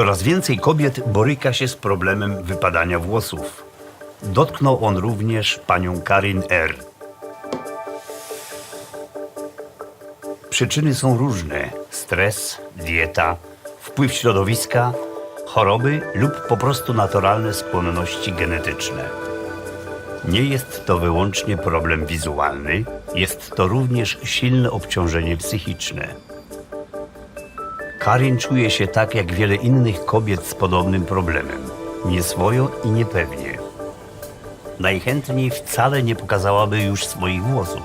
Coraz więcej kobiet boryka się z problemem wypadania włosów. Dotknął on również panią Karin R. Przyczyny są różne: stres, dieta, wpływ środowiska, choroby lub po prostu naturalne skłonności genetyczne. Nie jest to wyłącznie problem wizualny, jest to również silne obciążenie psychiczne. Karin czuje się tak jak wiele innych kobiet z podobnym problemem. Nieswojo i niepewnie. Najchętniej wcale nie pokazałaby już swoich włosów.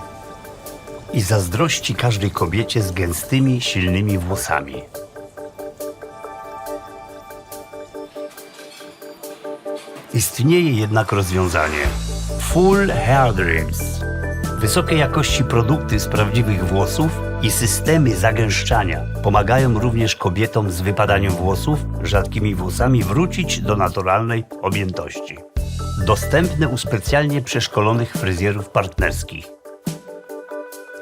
I zazdrości każdej kobiecie z gęstymi, silnymi włosami. Istnieje jednak rozwiązanie. Full Hair Dreams. Wysokiej jakości produkty z prawdziwych włosów i systemy zagęszczania pomagają również kobietom z wypadaniem włosów, rzadkimi włosami wrócić do naturalnej objętości. Dostępne u specjalnie przeszkolonych fryzjerów partnerskich.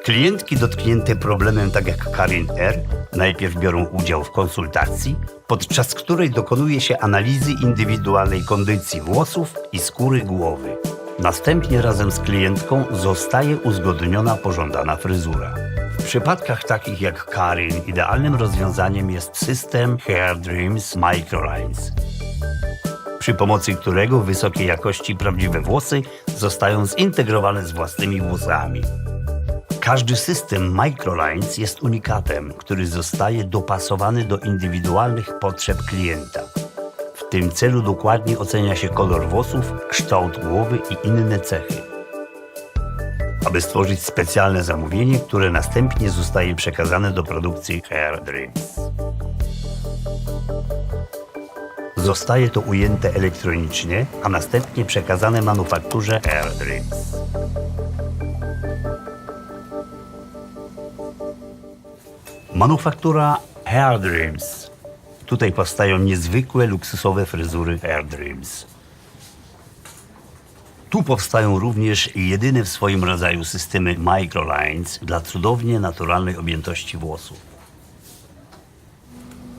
Klientki dotknięte problemem, tak jak Karin R., najpierw biorą udział w konsultacji, podczas której dokonuje się analizy indywidualnej kondycji włosów i skóry głowy. Następnie razem z klientką zostaje uzgodniona pożądana fryzura. W przypadkach takich jak Karin idealnym rozwiązaniem jest system Hair Dreams Microlines, przy pomocy którego wysokiej jakości prawdziwe włosy zostają zintegrowane z własnymi włosami. Każdy system Microlines jest unikatem, który zostaje dopasowany do indywidualnych potrzeb klienta. W tym celu dokładnie ocenia się kolor włosów, kształt głowy i inne cechy. Aby stworzyć specjalne zamówienie, które następnie zostaje przekazane do produkcji Hair Dreams. Zostaje to ujęte elektronicznie, a następnie przekazane manufakturze Hair Dreams. Manufaktura Hair Dreams. Tutaj powstają niezwykłe, luksusowe fryzury Hair Dreams. Tu powstają również jedyne w swoim rodzaju systemy microlines dla cudownie naturalnej objętości włosów.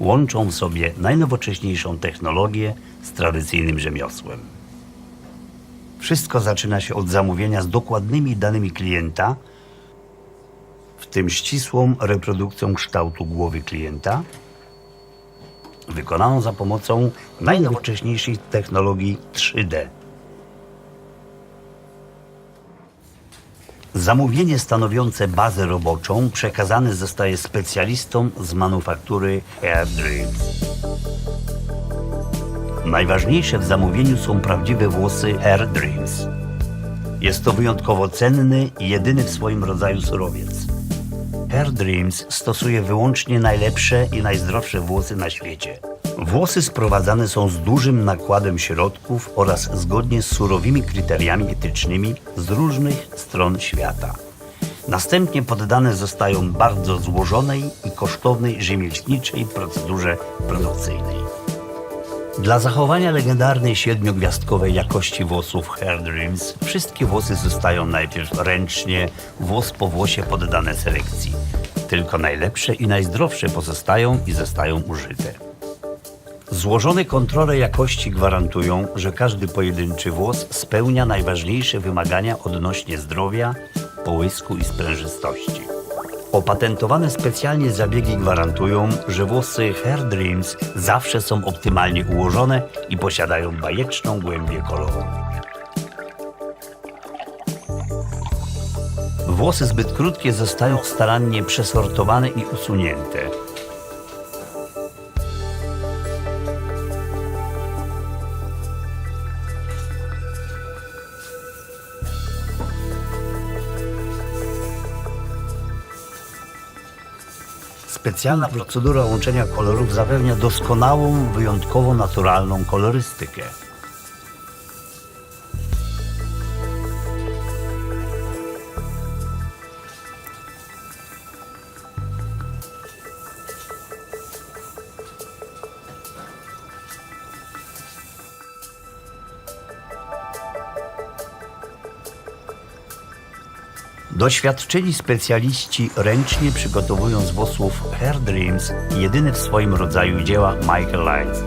Łączą w sobie najnowocześniejszą technologię z tradycyjnym rzemiosłem. Wszystko zaczyna się od zamówienia z dokładnymi danymi klienta, w tym ścisłą reprodukcją kształtu głowy klienta, wykonaną za pomocą najnowocześniejszej technologii 3D. Zamówienie stanowiące bazę roboczą przekazane zostaje specjalistom z manufaktury Hair Dreams. Najważniejsze w zamówieniu są prawdziwe włosy Hair Dreams. Jest to wyjątkowo cenny i jedyny w swoim rodzaju surowiec. Hair Dreams stosuje wyłącznie najlepsze i najzdrowsze włosy na świecie. Włosy sprowadzane są z dużym nakładem środków oraz zgodnie z surowymi kryteriami etycznymi z różnych stron świata. Następnie poddane zostają bardzo złożonej i kosztownej rzemieślniczej procedurze produkcyjnej. Dla zachowania legendarnej siedmiogwiazdkowej jakości włosów Hair Dreams wszystkie włosy zostają najpierw ręcznie, włos po włosie poddane selekcji. Tylko najlepsze i najzdrowsze pozostają i zostają użyte. Złożone kontrole jakości gwarantują, że każdy pojedynczy włos spełnia najważniejsze wymagania odnośnie zdrowia, połysku i sprężystości. Opatentowane specjalnie zabiegi gwarantują, że włosy Hair Dreams zawsze są optymalnie ułożone i posiadają bajeczną głębię kolorową. Włosy zbyt krótkie zostają starannie przesortowane i usunięte. Specjalna procedura łączenia kolorów zapewnia doskonałą, wyjątkowo naturalną kolorystykę. Doświadczeni specjaliści ręcznie przygotowują z włosów Hair Dreams jedyne w swoim rodzaju dzieła Michael Lights.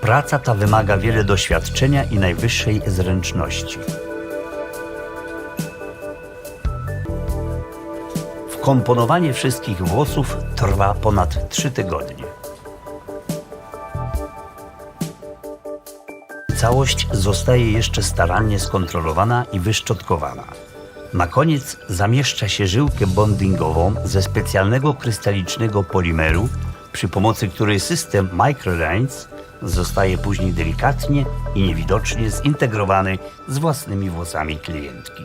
Praca ta wymaga wiele doświadczenia i najwyższej zręczności. Wkomponowanie wszystkich włosów trwa ponad 3 tygodnie. Całość zostaje jeszcze starannie skontrolowana i wyszczotkowana. Na koniec zamieszcza się żyłkę bondingową ze specjalnego krystalicznego polimeru, przy pomocy której system microlines zostaje później delikatnie i niewidocznie zintegrowany z własnymi włosami klientki.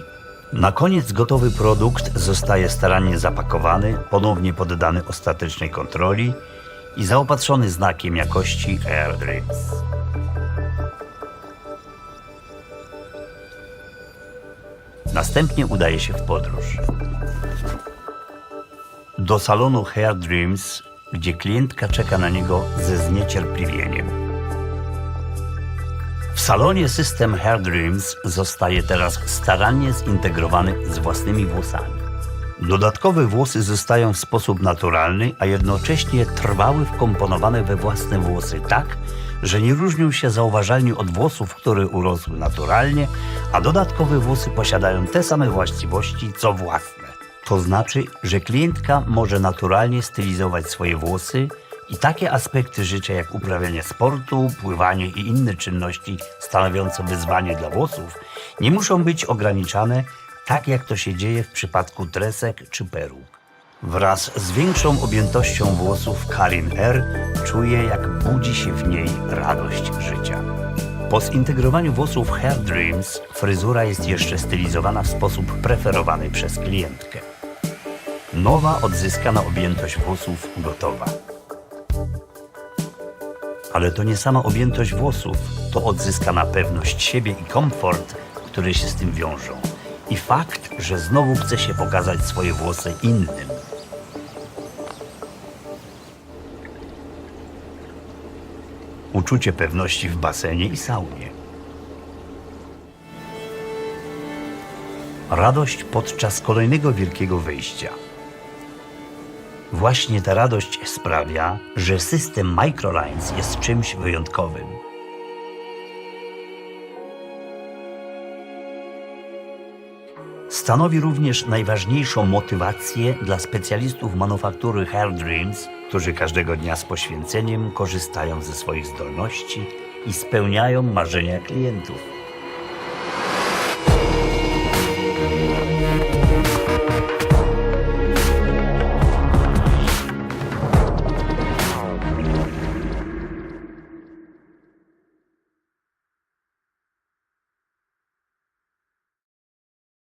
Na koniec gotowy produkt zostaje starannie zapakowany, ponownie poddany ostatecznej kontroli i zaopatrzony znakiem jakości Air Dreams. Następnie udaje się w podróż. Do salonu Hair Dreams, gdzie klientka czeka na niego ze zniecierpliwieniem. W salonie system Hair Dreams zostaje teraz starannie zintegrowany z własnymi włosami. Dodatkowe włosy zostają w sposób naturalny, a jednocześnie trwały wkomponowane we własne włosy tak, że nie różnią się zauważalnie od włosów, które urosły naturalnie, a dodatkowe włosy posiadają te same właściwości co własne. To znaczy, że klientka może naturalnie stylizować swoje włosy i takie aspekty życia jak uprawianie sportu, pływanie i inne czynności stanowiące wyzwanie dla włosów nie muszą być ograniczane tak jak to się dzieje w przypadku tresek czy peruk. Wraz z większą objętością włosów Karin R. czuje, jak budzi się w niej radość życia. Po zintegrowaniu włosów Hair Dreams fryzura jest jeszcze stylizowana w sposób preferowany przez klientkę. Nowa odzyskana objętość włosów gotowa. Ale to nie sama objętość włosów, to odzyskana pewność siebie i komfort, które się z tym wiążą. I fakt, że znowu chce się pokazać swoje włosy innym. Uczucie pewności w basenie i saunie. Radość podczas kolejnego wielkiego wyjścia. Właśnie ta radość sprawia, że system Microlines jest czymś wyjątkowym. Stanowi również najważniejszą motywację dla specjalistów manufaktury Hair Dreams, którzy każdego dnia z poświęceniem korzystają ze swoich zdolności i spełniają marzenia klientów.